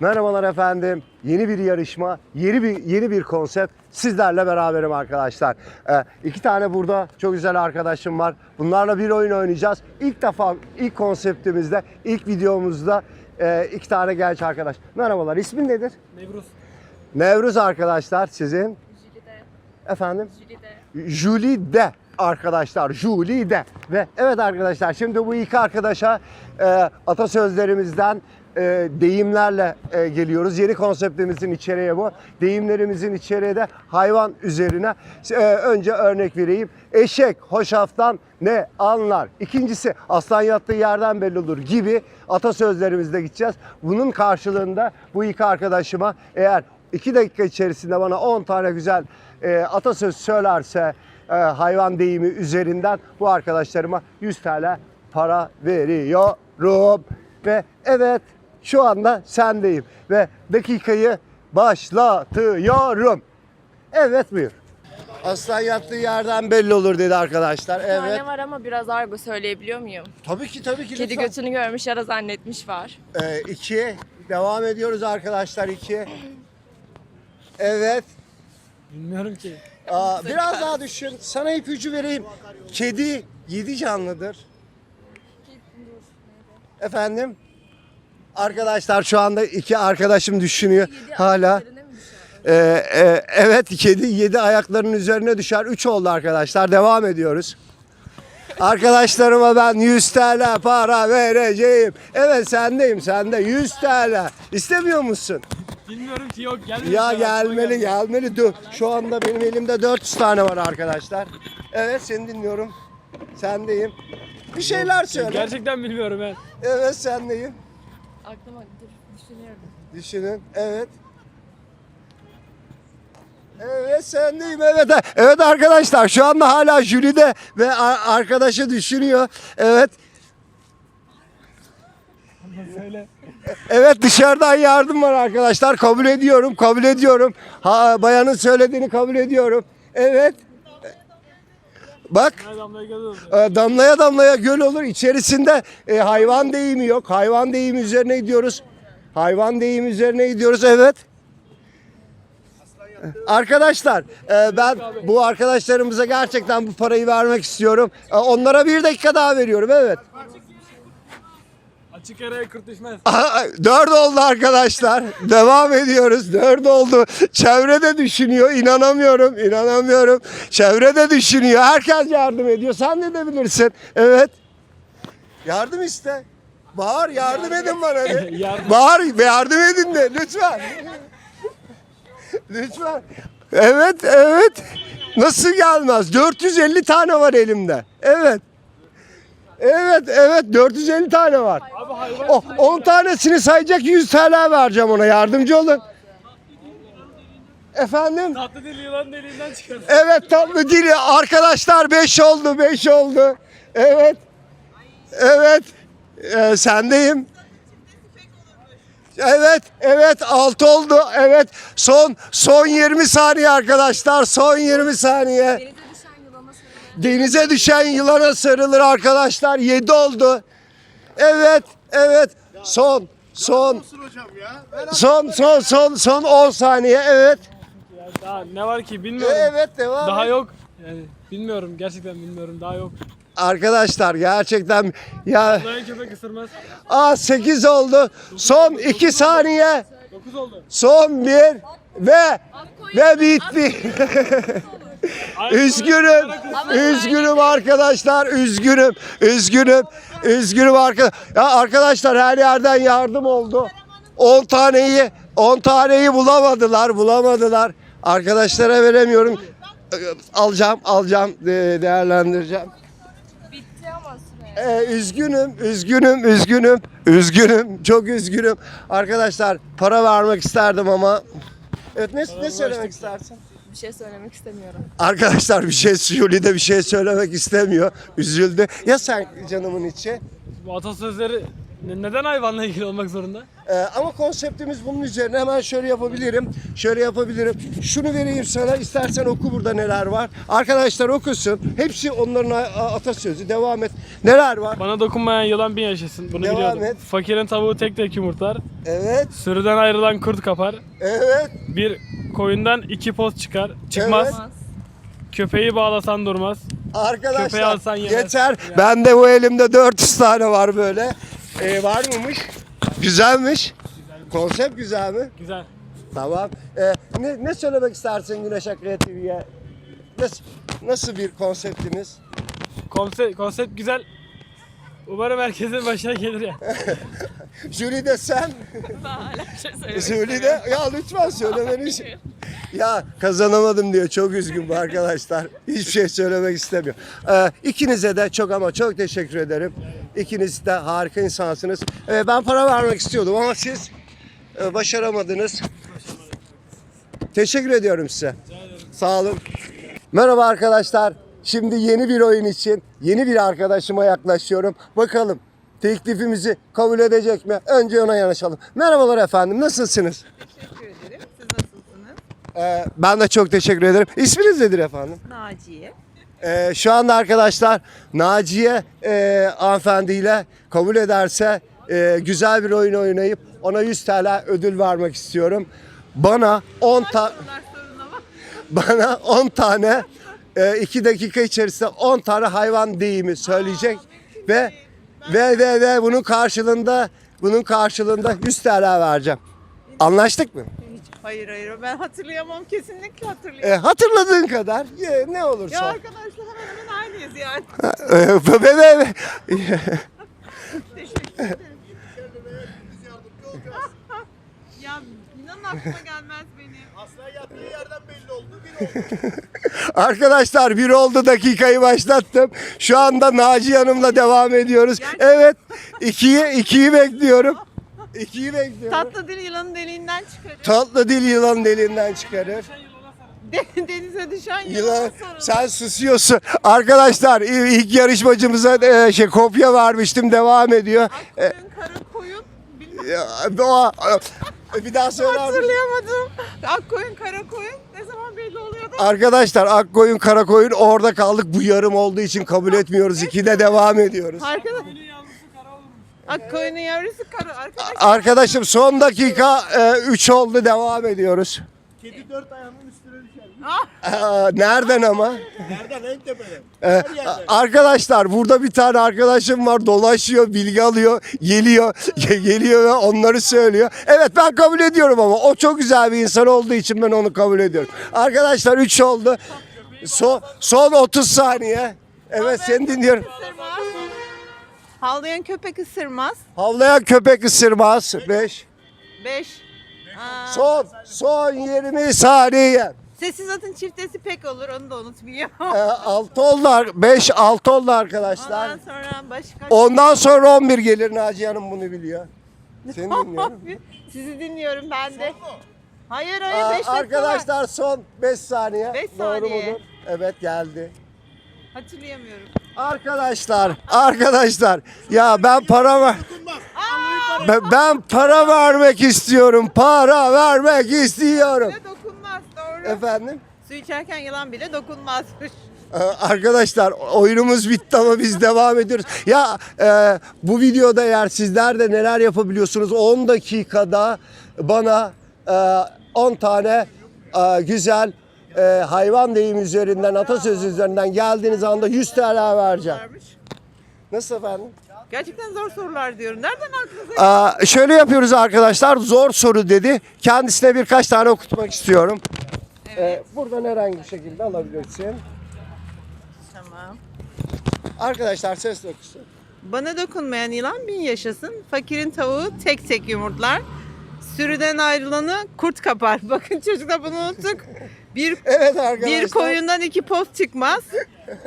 Merhabalar efendim. Yeni bir yarışma, yeni bir yeni bir konsept. Sizlerle beraberim arkadaşlar. Ee, iki tane burada çok güzel arkadaşım var. Bunlarla bir oyun oynayacağız. İlk defa ilk konseptimizde, ilk videomuzda e, iki tane genç arkadaş. Merhabalar. İsmin nedir? Nevruz. Nevruz arkadaşlar sizin. Jülide, Efendim? Jülide. Julide arkadaşlar. Julide. Ve evet arkadaşlar şimdi bu iki arkadaşa e, atasözlerimizden e, deyimlerle e, geliyoruz. Yeni konseptimizin içeriği bu. Deyimlerimizin içeriği de hayvan üzerine. E, önce örnek vereyim. Eşek hoşaftan ne anlar? İkincisi aslan yattığı yerden belli olur gibi atasözlerimizde gideceğiz. Bunun karşılığında bu iki arkadaşıma eğer 2 dakika içerisinde bana 10 tane güzel e, atasöz söylerse e, hayvan deyimi üzerinden bu arkadaşlarıma 100 TL para veriyorum. Ve evet şu anda sendeyim ve dakikayı başlatıyorum. Evet buyur. Aslan yattığı yerden belli olur dedi arkadaşlar. Bir Evet. tane var ama biraz argo söyleyebiliyor muyum? Tabii ki tabii ki. Kedi lütfen. götünü görmüş yara zannetmiş var. Ee, iki. Devam ediyoruz arkadaşlar iki. Evet. Bilmiyorum ki. Aa, biraz daha düşün. Sana ipucu vereyim. Kedi yedi canlıdır. Efendim? Arkadaşlar şu anda iki arkadaşım düşünüyor hala. Ee, e, evet kedi yedi ayaklarının üzerine düşer. Üç oldu arkadaşlar. Devam ediyoruz. Arkadaşlarıma ben 100 TL para vereceğim. Evet sendeyim sende 100 TL. İstemiyor musun? Bilmiyorum ki yok gelmedi. Ya gelmeli gelmeli. Dur. Şu anda benim elimde 400 tane var arkadaşlar. Evet seni dinliyorum. Sendeyim. Bir şeyler söyle. Gerçekten bilmiyorum ben. Evet sendeyim. Aklıma dur düşünüyorum. Düşünün. Evet. Evet sendeyim. Evet. Evet arkadaşlar şu anda hala jüride ve arkadaşı düşünüyor. Evet. Evet dışarıdan yardım var arkadaşlar. Kabul ediyorum. Kabul ediyorum. Ha, bayanın söylediğini kabul ediyorum. Evet. Bak Her damlaya göz oldu. e, damlaya damlaya göl olur. İçerisinde e, hayvan deyimi yok. Hayvan deyimi üzerine gidiyoruz. Hayvan deyimi üzerine gidiyoruz. Evet. Arkadaşlar e, ben bu arkadaşlarımıza gerçekten bu parayı vermek istiyorum. E, Onlara bir dakika daha veriyorum. Evet. Açık araya kurt düşmez. Aha, Dört oldu arkadaşlar. Devam ediyoruz. Dört oldu. Çevrede düşünüyor. İnanamıyorum. inanamıyorum. Çevrede düşünüyor. Herkes yardım ediyor. Sen ne de bilirsin. Evet. Yardım iste. Bağır yardım edin bana. de. Yardım. Bağır yardım edin de lütfen. lütfen. Evet evet. Nasıl gelmez? 450 tane var elimde. Evet. Evet evet 450 tane var. O 10 tanesini sayacak 100 TL vereceğim ona yardımcı olun. Efendim? tatlı dili yılan deliğinden çıkar. Evet tatlı dili arkadaşlar 5 oldu 5 oldu. Evet. Evet. Ee, sendeyim. Evet, evet 6 oldu. Evet. Son son 20 saniye arkadaşlar. Son 20 saniye. Denize düşen yılana sarılır. arkadaşlar. 7 oldu. Evet, evet. Son, son. Son, son, son, son 10 saniye. Evet. Daha ne var ki bilmiyorum. Evet, devam. Daha et. yok. Yani bilmiyorum gerçekten bilmiyorum daha yok. Arkadaşlar gerçekten ya Dayan köpek ısırmaz. Aa 8 oldu. Son 2 saniye. 9 oldu. Son 1 ve ve bitti. üzgünüm. Üzgünüm arkadaşlar. Üzgünüm. Üzgünüm. Üzgünüm arkadaşlar. Ya arkadaşlar her yerden yardım oldu. 10 taneyi 10 taneyi bulamadılar. Bulamadılar. Arkadaşlara veremiyorum. Alacağım, alacağım, de- değerlendireceğim. Bitti ama süre. Ee, üzgünüm, üzgünüm, üzgünüm, üzgünüm, çok üzgünüm. Arkadaşlar para vermek isterdim ama... Evet ne, ne söylemek istersin? Bir şey söylemek istemiyorum. Arkadaşlar bir şey, Juli de bir şey söylemek istemiyor. Üzüldü. Ya sen canımın içi? Bu atasözleri Ne- neden hayvanla ilgili olmak zorunda? Ee, ama konseptimiz bunun üzerine hemen şöyle yapabilirim. Şöyle yapabilirim. Şunu vereyim sana. istersen oku burada neler var. Arkadaşlar okusun. Hepsi onların a- a- atasözü. Devam et. Neler var? Bana dokunmayan yılan bin yaşasın. Bunu Devam biliyordum. et. Fakirin tavuğu tek tek yumurtlar. Evet. Sürüden ayrılan kurt kapar. Evet. Bir koyundan iki post çıkar. Çıkmaz. Evet. Köpeği bağlasan durmaz. Köpeği Arkadaşlar alsan yemez. yeter. Ben de bu elimde 400 tane var böyle. Ee, var mıymış? Güzelmiş. Konsept güzel mi? Güzel. Tamam. Ee, ne, ne söylemek istersin Güneş Akreya TV'ye? Nasıl, nasıl bir konseptimiz? Konsept, konsept güzel. Umarım herkesin başına gelir ya. Jüri de sen. Şey Jüri de ya lütfen söylemeni. ya kazanamadım diyor. Çok üzgün bu arkadaşlar. Hiçbir şey söylemek istemiyor. Ee, ikinize de çok ama çok teşekkür ederim. İkiniz de harika insansınız. Ee, ben para vermek istiyordum ama siz e, başaramadınız. Teşekkür ediyorum size. Sağ olun. Merhaba arkadaşlar. Şimdi yeni bir oyun için yeni bir arkadaşıma yaklaşıyorum. Bakalım teklifimizi kabul edecek mi? Önce ona yanaşalım. Merhabalar efendim. Nasılsınız? Teşekkür ederim. Siz nasılsınız? Ee, ben de çok teşekkür ederim. İsminiz nedir efendim? Naciye. Ee, şu anda arkadaşlar Naciye e, hanımefendiyle kabul ederse e, güzel bir oyun oynayıp ona 100 TL ödül vermek istiyorum. Bana 10 ta bana 10 tane 2 dakika içerisinde 10 tane hayvan deyimi söyleyecek ve ve ve ve bunun karşılığında bunun karşılığında 100 TL vereceğim. Anlaştık mı? Hayır hayır ben hatırlayamam kesinlikle E, hatırlayamam. hatırladığın kadar ye, ne ya olursa. arkadaşlar hemen hemen aynıyız yani. E, ve- ve- ve- Teşekkür ederim. ya inan aklıma gelmez Arkadaşlar bir oldu dakikayı başlattım. Şu anda Naci Hanım'la devam ediyoruz. Evet. ikiyi, ikiyi bekliyorum. İkiyi bekliyorum. Tatlı dil yılanın deliğinden çıkarır. Tatlı dil yılan deliğinden çıkarır. De- denize düşen Yılan, sen susuyorsun. Arkadaşlar ilk yarışmacımıza e, şey kopya vermiştim devam ediyor. E, Akkoyun, kara koyun. Bilmem. ya, doğa, e, bir daha söyler misin? Hatırlayamadım. Akkoyun, kara koyun ne zaman belli oluyordu? Arkadaşlar Akkoyun Karakoyun orada kaldık. Bu yarım olduğu için kabul etmiyoruz. İkide devam ediyoruz. Arkadaş. Akkoyunun yavrusu kara. Arkadaş. Arkadaşım son dakika 3 oldu devam ediyoruz. Kedi dört ayağının üstüne düşer. Ah, Aa, nereden ama? Nereden? En tepeden. Ee, Her yerden. arkadaşlar burada bir tane arkadaşım var dolaşıyor bilgi alıyor geliyor geliyor ve onları söylüyor. Evet ben kabul ediyorum ama o çok güzel bir insan olduğu için ben onu kabul ediyorum. Arkadaşlar 3 oldu. Son, son 30 saniye. Evet seni dinliyorum. ısırmaz. Havlayan köpek ısırmaz. Havlayan köpek ısırmaz. 5. 5. Son son 20 saniye. Sessiz atın çiftesi pek olur onu da unutmayayım. Ee, 6 oldu. 5 6 oldu arkadaşlar. Ondan sonra başka... Ondan sonra 11 gelir Naciye Hanım bunu biliyor. Seni dinliyorum. Sizi dinliyorum ben de. Hayır hayır 5 dakika var. arkadaşlar son 5 saniye. Beş Doğru saniye. mudur? Evet geldi. Hatırlayamıyorum. Arkadaşlar, arkadaşlar ya ben para ver ben, ben para vermek istiyorum. Para vermek istiyorum. Bile dokunmaz doğru. Efendim? Su içerken yılan bile dokunmazmış. Ee, Arkadaşlar oyunumuz bitti ama biz devam ediyoruz. Ya e, bu videoda eğer sizler de neler yapabiliyorsunuz 10 dakikada bana e, 10 tane e, güzel e, hayvan deyim üzerinden atasözü üzerinden geldiğiniz anda 100 TL vereceğim. Varmış. Nasıl efendim? Gerçekten zor sorular diyorum. Nereden aklınıza Aa, şöyle yapıyoruz arkadaşlar zor soru dedi. Kendisine birkaç tane okutmak istiyorum. Ee, buradan herhangi bir şekilde alabilirsin. Tamam. Arkadaşlar ses okusun. Bana dokunmayan yılan bin yaşasın. Fakirin tavuğu tek tek yumurtlar. Sürüden ayrılanı kurt kapar. Bakın çocuklar bunu unuttuk. Bir Evet arkadaşlar. bir koyundan iki post çıkmaz.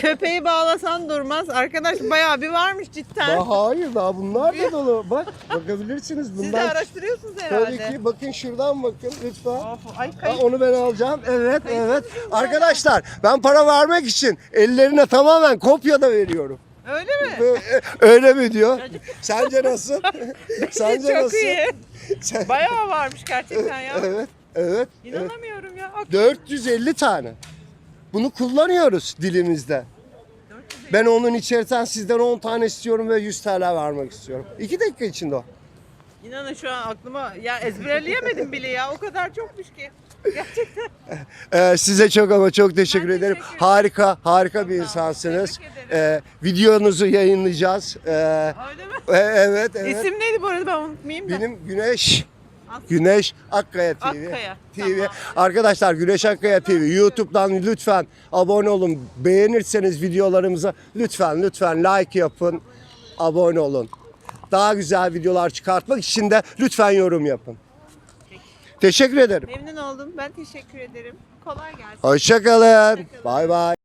Köpeği bağlasan durmaz. Arkadaş bayağı bir varmış cidden. Daha hayır daha bunlar da dolu. Bak bakabilirsiniz Siz de bunlar. araştırıyorsunuz herhalde. Tabii ki bakın şuradan bakın lütfen. Of, ay onu ben alacağım. Evet evet. Arkadaşlar ben para vermek için ellerine tamamen kopya da veriyorum. Öyle mi? Ve- Öyle mi diyor? Sence nasıl? Sence Çok nasıl? iyi. Bayağı varmış gerçekten ya. Evet, evet. evet. İnanamıyorum ya. Ak- 450 tane. Bunu kullanıyoruz dilimizde. Ben onun içerisinden sizden 10 tane istiyorum ve 100 TL vermek istiyorum. 2 dakika içinde o. İnanın şu an aklıma ya ezberleyemedim bile ya. O kadar çokmuş ki. Gerçekten. Ee, size çok ama çok teşekkür Ben ederim. teşekkür ederim. Harika, harika bir insansınız. Tebrik Ee, videonuzu yayınlayacağız. Ee, Öyle mi? e- evet, evet. İsim neydi bu arada ben unutmayayım da. Benim Güneş Güneş Akkaya TV. Akkaya, TV. tamam. Arkadaşlar Güneş Akkaya TV YouTube'dan lütfen abone olun. Beğenirseniz videolarımıza lütfen lütfen like yapın. Abone olun. Daha güzel videolar çıkartmak için de lütfen yorum yapın. Teşekkür ederim. Memnun oldum. Ben teşekkür ederim. Kolay gelsin. Hoşçakalın. Bay bay.